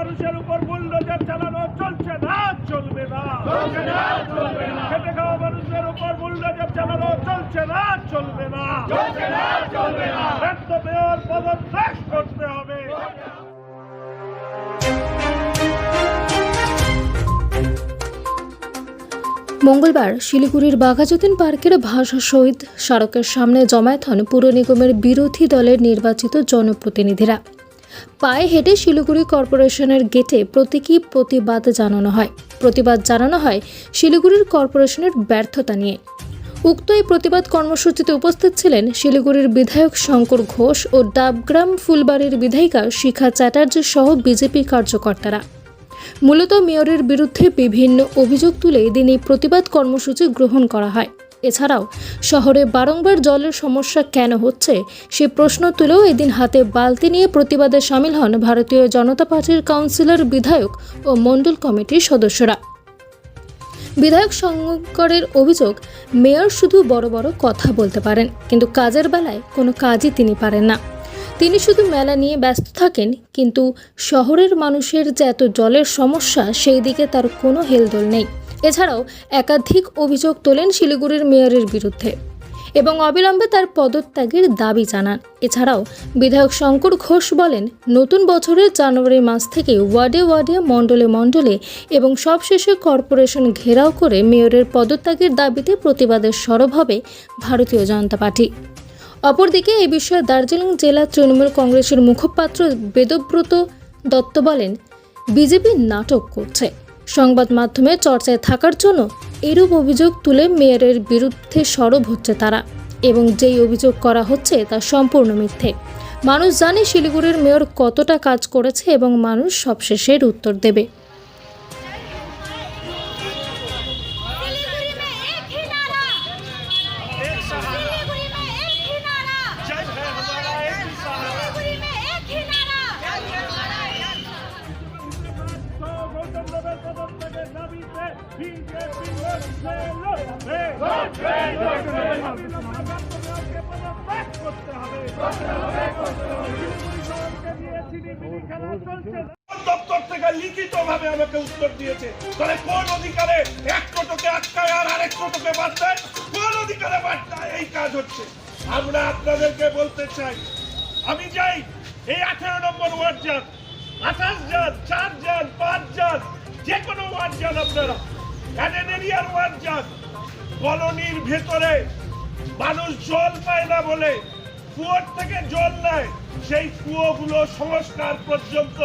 মানুষের উপর বুলডোজার চালানো চলছে না চলবে না। খেটে খাওয়া মানুষের উপর বুলডোজার চালানো চলছে না চলবে না। ব্যর্থ মেয়র পদত্যাগ করতে হবে। মঙ্গলবার শিলিগুড়ির বাঘাযতীন পার্কের ভাষা শহীদ স্মারকের সামনে জমায়েত হন পুর নিগমের বিরোধী দলের নির্বাচিত জনপ্রতিনিধিরা। পায়ে হেঁটে শিলিগুড়ি কর্পোরেশনের গেটে প্রতীকী প্রতিবাদ জানানো হয়। প্রতিবাদ জানানো হয় শিলিগুড়ির কর্পোরেশনের ব্যর্থতা নিয়ে। উক্ত এই প্রতিবাদ কর্মসূচিতে উপস্থিত ছিলেন শিলিগুড়ির বিধায়ক শঙ্কর ঘোষ ও ডাবগ্রাম ফুলবাড়ির বিধায়িকা শিখা চ্যাটার্জি সহ বিজেপি কার্যকর্তারা। মূলত মেয়রের বিরুদ্ধে বিভিন্ন অভিযোগ তুলে এদিন এই প্রতিবাদ কর্মসূচি গ্রহণ করা হয়। এছাড়াও, শহরে বারংবার জলের সমস্যা কেন হচ্ছে, সে প্রশ্ন তুলেও এদিন হাতে বালতি নিয়ে প্রতিবাদে সামিল হন ভারতীয় জনতা পার্টির কাউন্সিলর বিধায়ক ও মণ্ডল কমিটির সদস্যরা। বিধায়ক শঙ্করের অভিযোগ, মেয়র শুধু বড় বড় কথা বলতে পারেন, কিন্তু কাজের বেলায় কোনো কাজই তিনি পারেন না। তিনি শুধু মেলা নিয়ে ব্যস্ত থাকেন, কিন্তু শহরের মানুষের যে এত জলের সমস্যা, সেই দিকে তার কোনো হেলদোল নেই। এছাড়াও একাধিক অভিযোগ তোলেন শিলিগুড়ির মেয়রের বিরুদ্ধে এবং অবিলম্বে তার পদত্যাগের দাবি জানান। এছাড়াও বিধায়ক শঙ্কর ঘোষ বলেন, নতুন বছরের জানুয়ারি মাস থেকে ওয়ার্ডে ওয়ার্ডে, মণ্ডলে মণ্ডলে এবং সবশেষে কর্পোরেশন ঘেরাও করে মেয়রের পদত্যাগের দাবিতে প্রতিবাদের সরব হবে ভারতীয় জনতা পার্টি। অপরদিকে এই বিষয়ে দার্জিলিং জেলা তৃণমূল কংগ্রেসের মুখপাত্র বেদব্রত দত্ত বলেন, বিজেপি নাটক করছে। সংবাদ মাধ্যমে চর্চায় থাকার জন্য এরূপ অভিযোগ তুলে মেয়রের বিরুদ্ধে সরব হচ্ছে তারা এবং যেই অভিযোগ করা হচ্ছে তা সম্পূর্ণ মিথ্যে। মানুষ জানে শিলিগুড়ির মেয়র কতটা কাজ করেছে এবং মানুষ সবশেষের উত্তর দেবে। দপ্তর থেকে লিখিত ভাবে আমাকে উত্তর দিয়েছে। তাহলে কোন অধিকারে এক টোটোকে আটকায় আর আরেক টোটোকে বাদ কোন অধিকারে বাদ এই কাজ হচ্ছে। আমরা আপনাদেরকে বলতে চাই, আমি যাই এই আঠেরো নম্বর ওয়ার্ড যান আঠাশ যান চার যান পাঁচ যান যে কোনো আপনারা। অ্যাডেন এরিয়ার কলোনির ভেতরে মানুষ জল পায় না বলে, কুয়োর থেকে জল নেয়। সেই কুয়োগুলো সংস্কার পর্যন্ত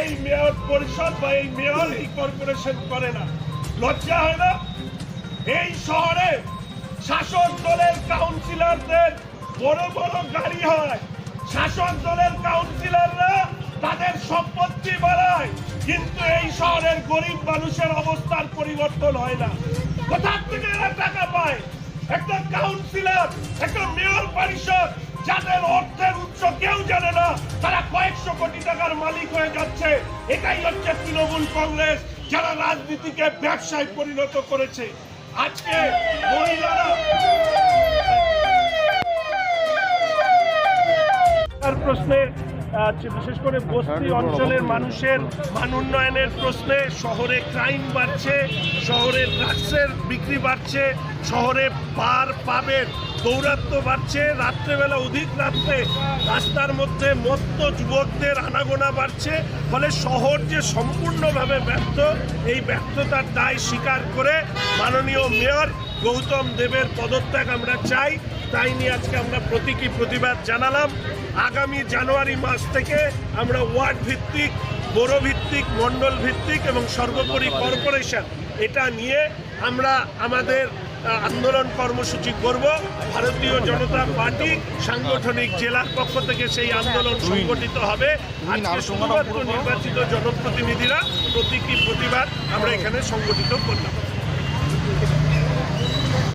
এই মেয়র পরিষদ বা এই মেয়র এই কর্পোরেশন করে না। লজ্জা হয় না? এই শহরে শাসক দলের কাউন্সিলরদের বড় বড় গাড়ি হয়। শাসক দলের কাউন্সিলররা তাদের সম্পত্তি বাড়ায়। কিন্তু এই শহরের গরিব মানুষের অবস্থার পরিবর্তন হয় না। কোথা থেকে এরা টাকা পায়? একটা কাউন্সিলর একটা মেয়র পরিষদ, যাদের অর্থের উৎস কেউ জানে না, তারা কয়েকশো কোটি টাকার মালিক হয়ে যাচ্ছে। এটাই হচ্ছে তৃণমূল কংগ্রেস, যারা রাজনীতিকে ব্যবসায় পরিণত করেছে। আজকে মহিলারা তার প্রশ্নে আহ, বিশেষ করে বস্তি অঞ্চলের মানুষের মান উন্নয়নের প্রশ্নে শহরে ক্রাইম বাড়ছে শহরে ড্রাগসের বিক্রি বাড়ছে শহরে পার পাবের দৌরাত্ম বাড়ছে রাত্রেবেলা অধিক রাত্রে রাস্তার মধ্যে মত্ত যুবকদের আনাগোনা বাড়ছে ফলে শহর যে সম্পূর্ণভাবে ব্যর্থ এই ব্যর্থতার দায় স্বীকার করে মাননীয় মেয়র গৌতম দেবের পদত্যাগ আমরা চাই। তাই নিয়ে আজকে আমরা প্রতীকী প্রতিবাদ জানালাম। আগামী জানুয়ারি মাস থেকে আমরা ওয়ার্ড ভিত্তিক বড় ভিত্তিক, মণ্ডল ভিত্তিক এবং সর্বোপরি কর্পোরেশন এটা নিয়ে আমরা আমাদের আন্দোলন কর্মসূচি করব। ভারতীয় জনতা পার্টি সাংগঠনিক জেলার পক্ষ থেকে সেই আন্দোলন সংগঠিত হবে। নির্বাচিত জনপ্রতিনিধিরা প্রতীকী প্রতিবাদ আমরা এখানে সংগঠিত করলাম।